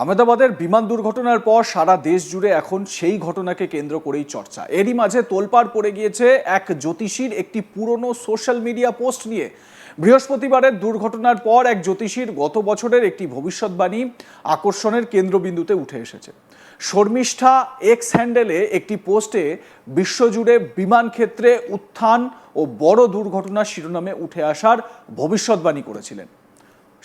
আহমেদাবাদের বিমান দুর্ঘটনার পর সারা দেশ জুড়ে এখন সেই ঘটনাকে কেন্দ্র করেই চর্চা। এরই মাঝে তোলপাড় পড়ে গিয়েছে এক জ্যোতিষীর একটি পুরনো সোশ্যাল মিডিয়া পোস্ট নিয়ে। বৃহস্পতিবারের দুর্ঘটনার পর এক জ্যোতিষীর গত বছরের একটি ভবিষ্যৎবাণী আকর্ষণের কেন্দ্রবিন্দুতে উঠে এসেছে। শর্মিষ্ঠা এক্স হ্যান্ডেলে একটি পোস্টে বিশ্বজুড়ে বিমান ক্ষেত্রে উত্থান ও বড় দুর্ঘটনার শিরোনামে উঠে আসার ভবিষ্যৎবাণী করেছিলেন।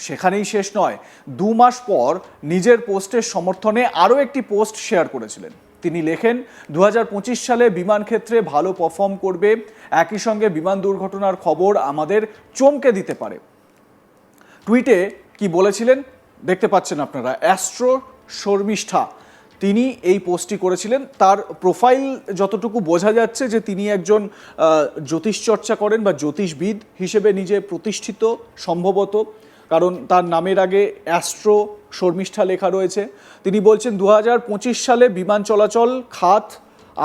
সেখানেই শেষ নয়, দু মাস পর নিজের পোস্টের সমর্থনে আরও একটি পোস্ট শেয়ার করেছিলেন। তিনি লেখেন দু হাজার পঁচিশ সালে বিমান ক্ষেত্রে ভালো পারফর্ম করবে, একই সঙ্গে বিমান দুর্ঘটনার খবর আমাদের চমকে দিতে পারে। টুইটে কি বলেছিলেন দেখতে পাচ্ছেন আপনারা, অ্যাস্ট্রো শর্মিষ্ঠা। তিনি এই পোস্টটি করেছিলেন, তার প্রোফাইল যতটুকু বোঝা যাচ্ছে যে তিনি একজন জ্যোতিষ চর্চা করেন বা জ্যোতিষবিদ হিসেবে নিজে প্রতিষ্ঠিত সম্ভবত। কারণ তার নামের আগে অ্যাস্ট্রো শর্মিষ্ঠা লেখা রয়েছে। তিনি বলছেন দু হাজার পঁচিশ সালে বিমান চলাচল, খাত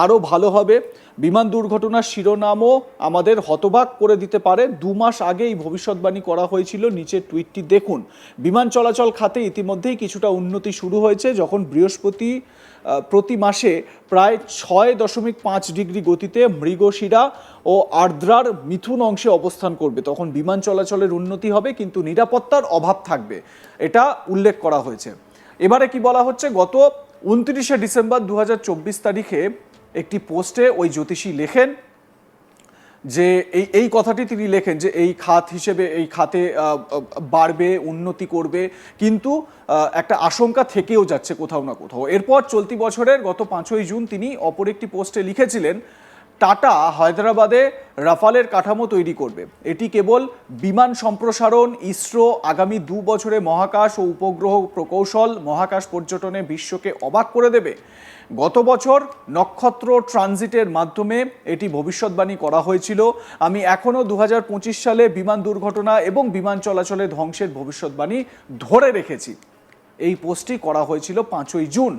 আরও ভালো হবে। বিমান দুর্ঘটনার শিরোনামও আমাদের হতবাক করে দিতে পারে। দু মাস আগে এই ভবিষ্যৎবাণী করা হয়েছিল, নিচের টুইটটি দেখুন। বিমান চলাচল খাতে ইতিমধ্যেই কিছুটা উন্নতি শুরু হয়েছে, যখন বৃহস্পতি প্রতি মাসে প্রায় ছয় দশমিক পাঁচ ডিগ্রি গতিতে মৃগশিরা ও আর্দ্রার মিথুন অংশে অবস্থান করবে। তখন বিমান চলাচলের উন্নতি হবে, কিন্তু নিরাপত্তার অভাব থাকবে, এটা উল্লেখ করা হয়েছে। এবারে কি বলা হচ্ছে? গত উনত্রিশে ডিসেম্বর দু হাজার চব্বিশ তারিখে একটি পোস্টে ওই জ্যোতিষী লেখেন যে এই এই কথাটি তিনি লেখেন যে এই খাত হিসেবে, এই খাতে বাড়বে, উন্নতি করবে, কিন্তু একটা আশঙ্কা থেকেও যাচ্ছে কোথাও না কোথাও। এরপর চলতি বছরের গত পাঁচই জুন তিনি অপর একটি পোস্টে লিখেছিলেন টাটা হায়দ্রাবাদে রাফালের কাঠামো তৈরি করবে। এটি কেবল বিমান সম্প্রসারণ, ইসরো আগামী দু বছরে মহাকাশ ও উপগ্রহ প্রকৌশল, মহাকাশ পর্যটনে বিশ্বকে অবাক করে দেবে। গত বছর নক্ষত্র ট্রানজিটের মাধ্যমে এটি ভবিষ্যৎবাণী করা হয়েছিল। আমি এখনও দু হাজার পঁচিশ সালে বিমান দুর্ঘটনা এবং বিমান চলাচলে ধ্বংসের ভবিষ্যৎবাণী ধরে রেখেছি। এই পোস্টটি করা হয়েছিল পাঁচই জুন।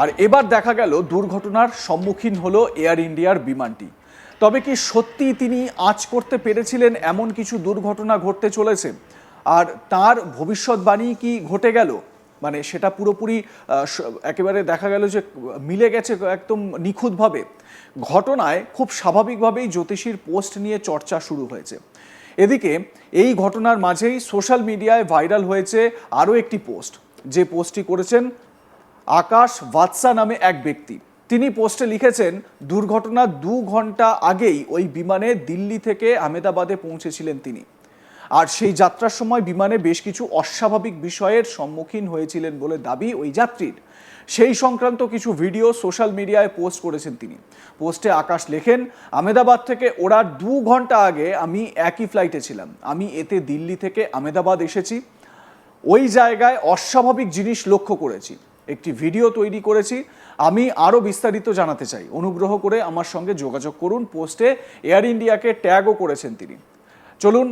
আর এবার দেখা গেল দুর্ঘটনার সম্মুখীন হলো এয়ার ইন্ডিয়ার বিমানটি। তবে কি সত্যি তিনি আঁচ করতে পেরেছিলেন এমন কিছু দুর্ঘটনা ঘটতে চলেছে? আর তার ভবিষ্যৎবাণী কি ঘটে গেল? মানে সেটা পুরোপুরি একেবারে দেখা গেল যে মিলে গেছে একদম নিখুঁতভাবে। ঘটনায় খুব স্বাভাবিকভাবেই জ্যোতিষীর পোস্ট নিয়ে চর্চা শুরু হয়েছে। এদিকে এই ঘটনার মাঝেই সোশ্যাল মিডিয়ায় ভাইরাল হয়েছে আরও একটি পোস্ট। যে পোস্টটি করেছেন আকাশ বাদশা নামে এক ব্যক্তি। তিনি পোস্টে লিখেছেন দুর্ঘটনার দু ঘণ্টা আগেই ওই বিমানে দিল্লি থেকে আহমেদাবাদে পৌঁছেছিলেন তিনি। আর সেই যাত্রার সময় বিমানে বেশ কিছু অস্বাভাবিক বিষয়ের সম্মুখীন হয়েছিলেন বলে দাবি ওই যাত্রীর। সেই সংক্রান্ত কিছু ভিডিও সোশ্যাল মিডিয়ায় পোস্ট করেছেন তিনি। পোস্টে আকাশ লেখেন, আহমেদাবাদ থেকে ওড়ার দু ঘণ্টা আগে আমি একই ফ্লাইটে ছিলাম। আমি এতে দিল্লি থেকে আহমেদাবাদ এসেছি। ওই জায়গায় অস্বাভাবিক জিনিস লক্ষ্য করেছি। একটি ভিডিও তৈরি করেছি। আমি আরও বিস্তারিত জানাতে চাই। অনুগ্রহ করে আমার সঙ্গে যোগাযোগ করুন। পোস্টে এয়ার ইন্ডিয়াকে ট্যাগও করেছেন তিনি। চলুন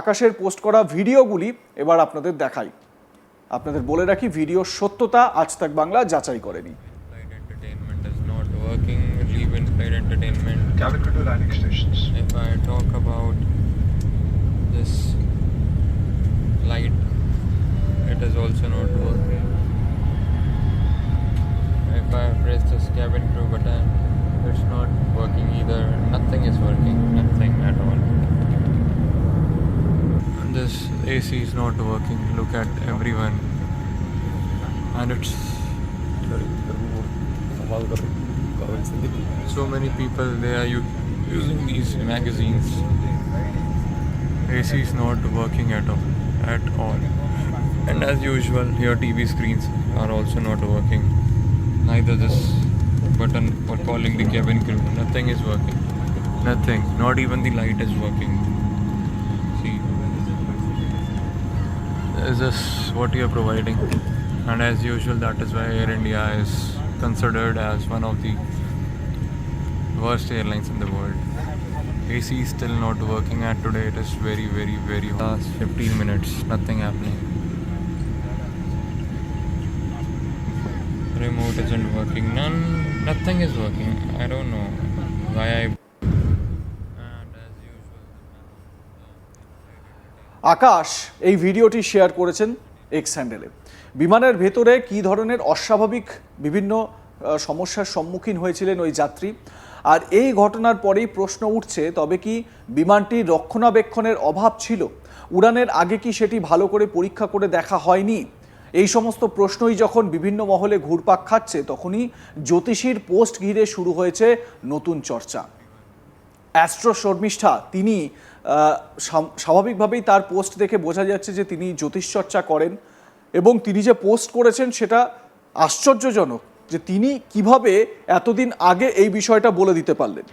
আকাশের পোস্ট করা ভিডিওগুলি এবার আপনাদের দেখাই। আপনাদের বলে রাখি ভিডিও সত্যতা আজ তাক বাংলা যাচাই করেনি. If I talk about this light, it is also not working. Press this cabin crew button, it's not working either. Nothing is working. Nothing at all. This AC is not working. Look at everyone. And it's so many people they are using these magazines AC is not working at all at all and as usual your TV screens are also not working neither this button for calling the cabin crew. Nothing is working. Nothing. Not even the light is working. See. Is this what you are providing? And as usual that is why air india is considered as one of the worst airlines in the world. Ac is still not working and today it is very very very hot. last 15 minutes. Nothing happening remote isn't working. None, nothing is working. I don't know why i আকাশ, এই ভিডিওটি share করেছেন x হ্যান্ডেলে বিমানের ভেতরে কি ধরনের অস্বাভাবিক বিভিন্ন সমস্যার সম্মুখীন হয়েছিলেন ওই যাত্রী? আর এই ঘটনার পরেই প্রশ্ন উঠছে, তবে কি বিমানটির রক্ষণাবেক্ষণের অভাব ছিল? উড়ানের আগে কি সেটি ভালো করে পরীক্ষা করে দেখা হয়নি? এই সমস্ত প্রশ্নই যখন বিভিন্ন মহলে ঘুরপাক খাচ্ছে, তখনই জ্যোতিষীর পোস্ট ঘিরে শুরু হয়েছে নতুন চর্চা। অ্যাস্ট্রো শর্মিষ্ঠা, তিনি স্বাভাবিকভাবেই তার পোস্ট দেখে বোঝা যাচ্ছে যে তিনি জ্যোতিষ চর্চা করেন এবং তিনি যে পোস্ট করেছেন সেটা আশ্চর্যজনক যে তিনি কীভাবে এতদিন আগে এই বিষয়টা বলে দিতে পারলেন।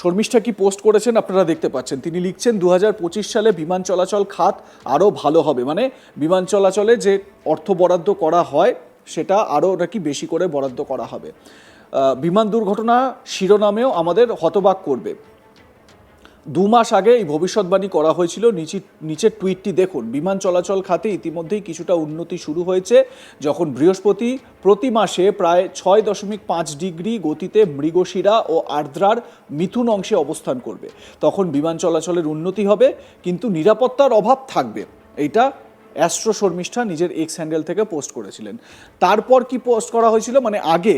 শর্মিষ্ঠা কি পোস্ট করেছেন আপনারা দেখতে পাচ্ছেন। তিনি লিখছেন দু হাজার পঁচিশ সালে বিমান চলাচল খাত আরও ভালো হবে। মানে বিমান চলাচলে যে অর্থ বরাদ্দ করা হয়, সেটা আরও নাকি বেশি করে বরাদ্দ করা হবে। বিমান দুর্ঘটনা শিরোনামেও আমাদের হতবাক করবে। দু মাস আগে এই ভবিষ্যৎবাণী করা হয়েছিল। নিচে, নিচের টুইটটি দেখুন। বিমান চলাচল খাতে ইতিমধ্যেই কিছুটা উন্নতি শুরু হয়েছে। যখন বৃহস্পতি প্রতি মাসে প্রায় ছয় দশমিক পাঁচ ডিগ্রি গতিতে মৃগশিরা ও আর্দ্রার মিথুন অংশে অবস্থান করবে। তখন বিমান চলাচলের উন্নতি হবে, কিন্তু নিরাপত্তার অভাব থাকবে। এইটা অ্যাস্ট্রো শর্মিষ্ঠা নিজের এক্স হ্যান্ডেল থেকে পোস্ট করেছিলেন। তারপর কি পোস্ট করা হয়েছিল? মানে আগে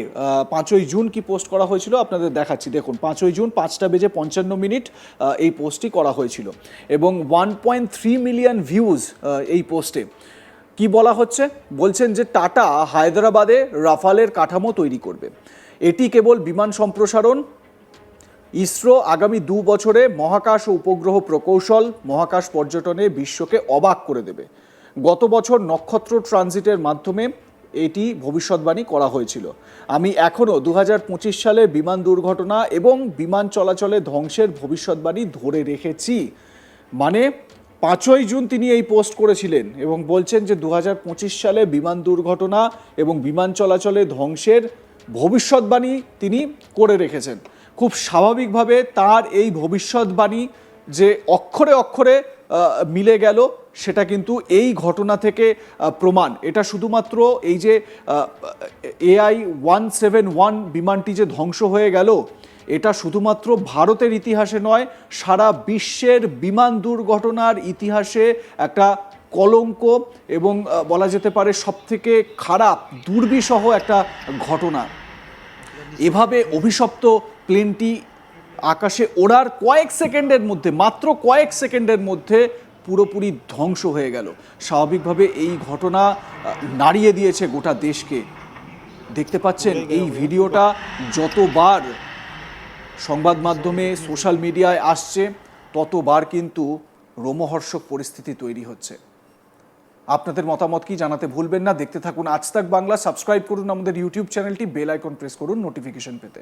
পাঁচই জুন কি পোস্ট করা হয়েছিল? আপনাদের দেখাচ্ছি। দেখুন, পাঁচই জুন পাঁচটা বেজে পঞ্চান্ন মিনিট এই পোস্টটি করা হয়েছিল। এবং one point three million views এই পোস্টে কি বলা হচ্ছে? বলছেন যে টাটা হায়দ্রাবাদে রাফালের কাঠামো তৈরি করবে। এটি কেবল বিমান সম্প্রসারণ, ইসরো আগামী দু বছরে মহাকাশ ও উপগ্রহ প্রকৌশল, মহাকাশ পর্যটনে বিশ্বকে অবাক করে দেবে। গত বছর নক্ষত্র ট্রানজিটের মাধ্যমে এটি ভবিষ্যৎবাণী করা হয়েছিল। আমি এখনও দু হাজার পঁচিশ সালে বিমান দুর্ঘটনা এবং বিমান চলাচলে ধ্বংসের ভবিষ্যৎবাণী ধরে রেখেছি। মানে পাঁচই জুন তিনি এই পোস্ট করেছিলেন এবং বলছেন যে দু হাজার পঁচিশ সালে বিমান দুর্ঘটনা এবং বিমান চলাচলে ধ্বংসের ভবিষ্যৎবাণী তিনি করে রেখেছেন। খুব স্বাভাবিকভাবে তার এই ভবিষ্যৎবাণী যে অক্ষরে অক্ষরে মিলে গেল সেটা কিন্তু এই ঘটনা থেকে প্রমাণ। এটা শুধুমাত্র এই যে এআই ওয়ান সেভেন ওয়ান বিমানটি যে ধ্বংস হয়ে গেল, এটা শুধুমাত্র ভারতের ইতিহাসে নয়, সারা বিশ্বের বিমান দুর্ঘটনার ইতিহাসে একটা কলঙ্ক এবং বলা যেতে পারে সবথেকে খারাপ, দুর্বিষহ একটা ঘটনা। এভাবে অভিশপ্ত প্লেনটি আকাশে ওড়ার কয়েক সেকেন্ডের মধ্যে, মাত্র কয়েক সেকেন্ডের মধ্যে পুরোপুরি ধ্বংস হয়ে গেল। স্বাভাবিকভাবে এই ঘটনা নাড়িয়ে দিয়েছে গোটা দেশকে। দেখতে পাচ্ছেন এই ভিডিওটা যতবার সংবাদ মাধ্যমে সোশ্যাল মিডিয়ায় আসছে ততবার কিন্তু রোমহর্ষক পরিস্থিতি তৈরি হচ্ছে। আপনাদের মতামত কি জানাতে ভুলবেন না? দেখতে থাকুন আজ তাক বাংলা সাবস্ক্রাইব করুন আমাদের ইউটিউব চ্যানেলটি বেল আইকন প্রেস করুন নোটিফিকেশন পেতে।